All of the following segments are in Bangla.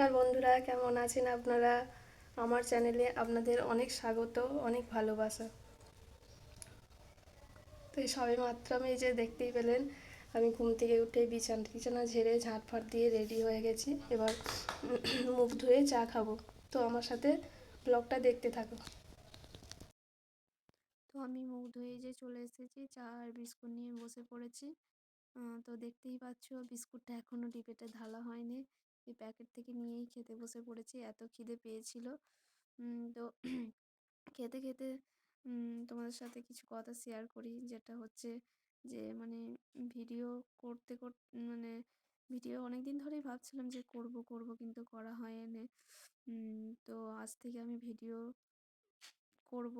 নমস্কার বন্ধুরা, কেমন আছেন আপনারা? আমার চ্যানেলে আপনাদের অনেক স্বাগত, অনেক ভালোবাসা। তো সবে মাত্র আমি যে দেখতেই পেলেন, আমি ঘুম থেকে উঠে বিছানা টিছানা ঝেড়ে ঝাঁট ফাট দিয়ে রেডি হয়ে গেছি। এবার মুখ ধুয়ে চা খাব। তো আমার সাথে ব্লগটা দেখতে থাকো। তো আমি মুখ ধুয়ে যে চলে এসেছি, চা আর বিস্কুট নিয়ে বসে পড়েছি। তো দেখতেই পাচ্ছ, বিস্কুটটা এখনও ডিবেটে ঢালা হয়নি। এই প্যাকেট থেকে নিয়েই খেতে বসে পড়েছি এত খিদে পেয়েছিল। তো খেতে খেতে তোমাদের সাথে কিছু কথা শেয়ার করি যেটা হচ্ছে যে মানে ভিডিও করতে করতে মানে ভিডিও অনেক দিন ধরেই ভাবছিলাম যে করব করব কিন্তু করা হয়নি। উম, তো আজ থেকে আমি ভিডিও করব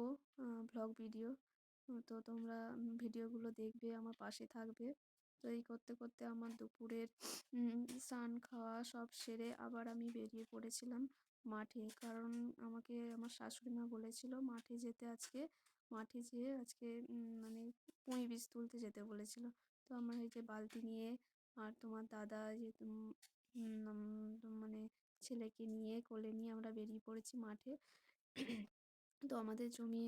ভ্লগ ভিডিও তো তোমরা ভিডিওগুলো দেখবে আমার পাশে থাকবে। তো এই করতে করতে আমার দুপুরের স্নান খাওয়া সব সেরে আবার আমি বেরিয়ে পড়েছিলাম মাঠে। কারণ আমাকে, আমার শাশুড়ি মা বলেছিল, মাঠে যেতে আজকে, মাঠে যেয়ে আজকে মানে পুঁই বীজ তুলতে যেতে বলেছিল। তো আমার এই যে বালতি নিয়ে আর তোমার দাদা যে মানে ছেলেকে নিয়ে কোলে নিয়ে আমরা বেরিয়ে পড়েছি মাঠে। তো আমাদের জমি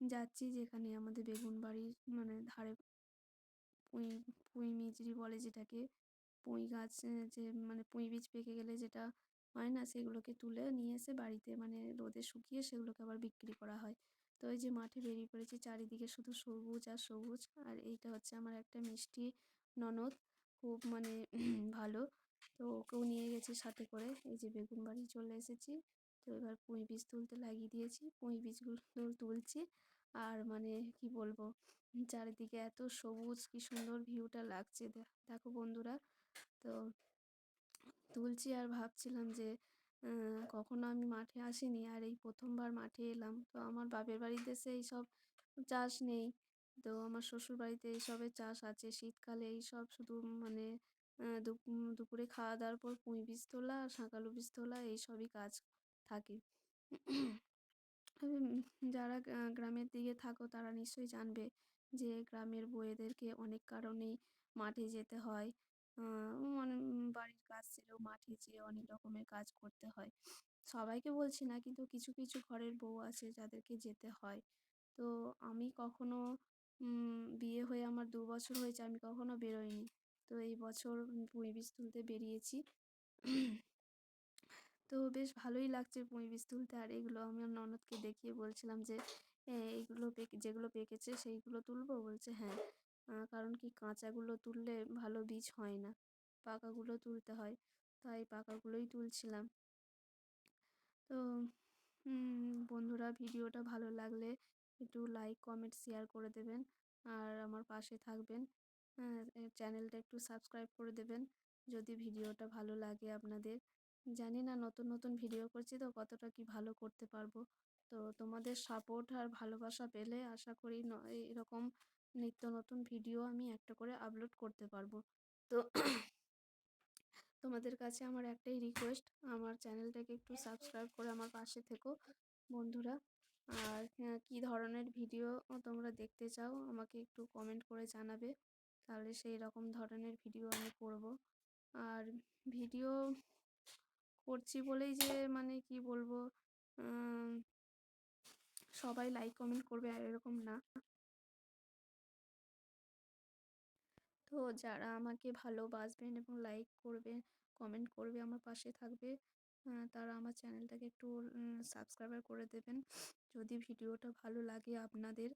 যাচ্ছি যেখানে আমাদের বেগুন বাড়ির মানে ধারে পুঁই পুঁই মিজরি বলে যেটাকে, পুঁই গাছ যে মানে পুঁই বীজ পেকে গেলে যেটা হয় না, সেগুলোকে তুলে নিয়ে এসে বাড়িতে মানে রোদে শুকিয়ে সেগুলোকে আবার বিক্রি করা হয়। তো এই যে মাঠে বেরিয়ে পড়েছি, চারিদিকে শুধু সবুজ আর সবুজ। আর এইটা হচ্ছে আমার একটা মিষ্টি ননদ, খুব মানে ভালো। তো ওকেও নিয়ে গেছি সাথে করে, এই যে বেগুন বাড়ি চলে এসেছি। তো এবার পুঁই বীজ তুলতে লাগিয়ে দিয়েছি। পুঁই বীজগুলো তুলছি। আর মানে কি বলব? চারিদিকে এত সবুজ, কি সুন্দর ভিউটা লাগছে দেখো বন্ধুরা। তো তুলছি আর ভাবছিলাম যে কখনো আমি মাঠে আসিনি আর এই প্রথমবার মাঠে এলাম। তো আমার বাপের বাড়িতে সেই সব চাষ নেই। তো আমার শ্বশুর বাড়িতে এইসবের চাষ আছে। শীতকালে এইসব শুধু মানে দুপ- দুপুরে খাওয়া দাওয়ার পর পুঁই বীজ তোলা আর শাঁকালু বীজ তোলা এইসবই কাজ থাকে। যারা গ্রামের দিকে থাকো তারা নিশ্চয়ই জানবে যে গ্রামের বউয়েদেরকে অনেক কারণেই মাঠে যেতে হয়। আহ, মানে বাড়ির কাজ ছেড়েও মাঠে যেয়ে অনেক রকমের কাজ করতে হয়। সবাইকে বলছি না কিন্তু কিছু কিছু ঘরের বউ আছে যাদেরকে যেতে হয়। তো আমি কখনো বিয়ে হয়ে আমার দু বছর হয়েছে আমি কখনো বেরোইনি। তো এই বছর পুঁই বীজ তুলতে বেরিয়েছি। তো বেশ ভালোই লাগছে পুঁই বীজ তুলতে। আর এগুলো আমি ননদকে দেখিয়ে বলছিলাম যে "এ, এইগুলো যেগুলো পেকেছে সেইগুলো তুলবো? বলছে হ্যাঁ। কারণ কি কাঁচাগুলো তুললে ভালো বীজ হয় না। পাকাগুলো তুলতে হয়। তাই পাকাগুলোই তুলছিলাম। তো বন্ধুরা ভিডিওটা ভালো লাগলে একটু লাইক কমেন্ট শেয়ার করে দেবেন। আর আমার পাশে থাকবেন। চ্যানেলটা একটু সাবস্ক্রাইব করে দেবেন। যদি ভিডিওটা ভালো লাগে আপনাদের। জানি না নতুন নতুন ভিডিও করছি তো কতটা কি ভালো করতে পারব। তো তোমাদের সাপোর্ট আর ভালোবাসা পেলে আশা করি এরকম নিত্য নতুন ভিডিও আমি একটা করে আপলোড করতে পারব। তো তোমাদের কাছে আমার একটাই রিকোয়েস্ট আমার চ্যানেলটাকে একটু সাবস্ক্রাইব করে আমার পাশে থেকো বন্ধুরা। আর আহ, কী ধরনের ভিডিও তোমরা দেখতে চাও আমাকে একটু কমেন্ট করে জানাবে তাহলে সেই রকম ধরনের ভিডিও আমি করব। আর ভিডিও করছি বলেই যে মানে কি বলব সবাই লাইক কমেন্ট করবে আর এরকম না। তো যারা আমাকে ভালোবাসবেন এবং লাইক করবে কমেন্ট করবে আমার পাশে থাকবে তারা আমার চ্যানেলটাকে একটু সাবস্ক্রাইবার করে দেবেন। যদি ভিডিওটা ভালো লাগে আপনাদের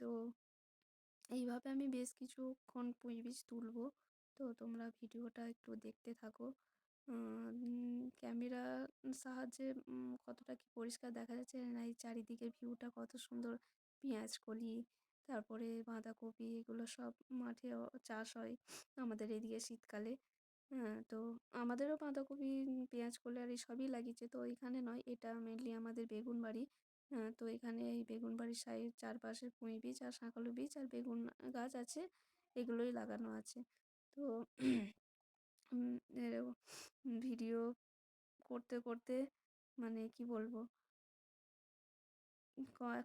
তো এইভাবে আমি বেশ কিছুক্ষণ বীজ তুলবো। তো তোমরা ভিডিওটা একটু দেখতে থাকো। ক্যামেরার সাহায্যে কতটা কি পরিষ্কার দেখা যাচ্ছে না? এই চারিদিকের ভিউটা কত সুন্দর পেঁয়াজ কলি, তারপরে বাঁধাকপি, এগুলো সব মাঠে চাষ হয় আমাদের এদিকে শীতকালে। হ্যাঁ তো আমাদেরও বাঁধাকপি পেঁয়াজ কলি আর সবই লাগিয়েছে। তো এখানে নয়, এটা মেনলি আমাদের বেগুন বাড়ি। তো এখানে এই বেগুন বাড়ির সাইড চারপাশে পুঁই বীজ আর শাঁকালু বীজ আর বেগুন গাছ আছে, এগুলোই লাগানো আছে। তো ভিডিও করতে করতে মানে কি বলব?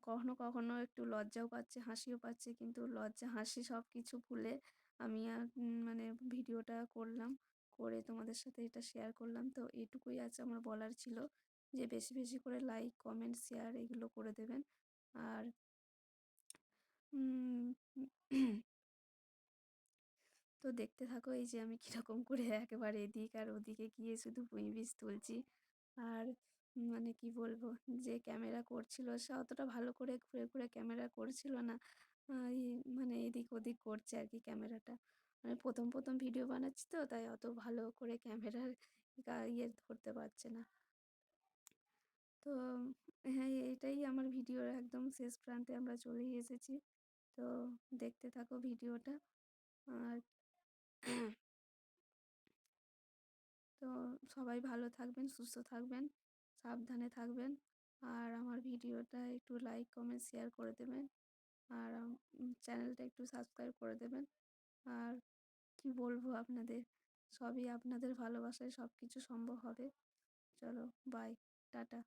কখনো কখনো একটু লজ্জাও পাচ্ছে, হাসিও পাচ্ছে, কিন্তু লজ্জা, হাসি সব কিছু ভুলে আমি আর মানে ভিডিওটা করলাম, করে তোমাদের সাথে এটা শেয়ার করলাম। তো এটুকুই আছে আমার বলার ছিল যে বেশি বেশি করে লাইক কমেন্ট শেয়ার এগুলো করে দেবেন। আর তো দেখতে থাকো এই যে আমি কীরকম করে একেবারে এদিক আর ওদিকে গিয়ে শুধু পুঁই বীজ তুলছি। আর মানে কি বলব? যে ক্যামেরা করছিল সে অতটা ভালো করে ঘুরে ঘুরে ক্যামেরা করছিল না। মানে এদিক ওদিক করছে আর কি ক্যামেরাটা। মানে প্রথম প্রথম ভিডিও বানাচ্ছি তো, তাই অত ভালো করে ক্যামেরার ইয়ে ধরতে পারছে না। তো হ্যাঁ এইটাই আমার ভিডিওর একদম শেষ প্রান্তে আমরা চলেই এসেছি। তো দেখতে থাকো ভিডিওটা। আর তো সবাই ভালো থাকবেন, সুস্থ থাকবেন, সাবধানে থাকবেন। আর আমার ভিডিওটা একটু লাইক কমেন্ট শেয়ার করে দেবেন। আর চ্যানেলটা একটু সাবস্ক্রাইব করে দেবেন। আর কি বলব আপনাদের? সবই আপনাদের ভালোবাসায় সব কিছু সম্ভব হবে। চলো বাই টাটা।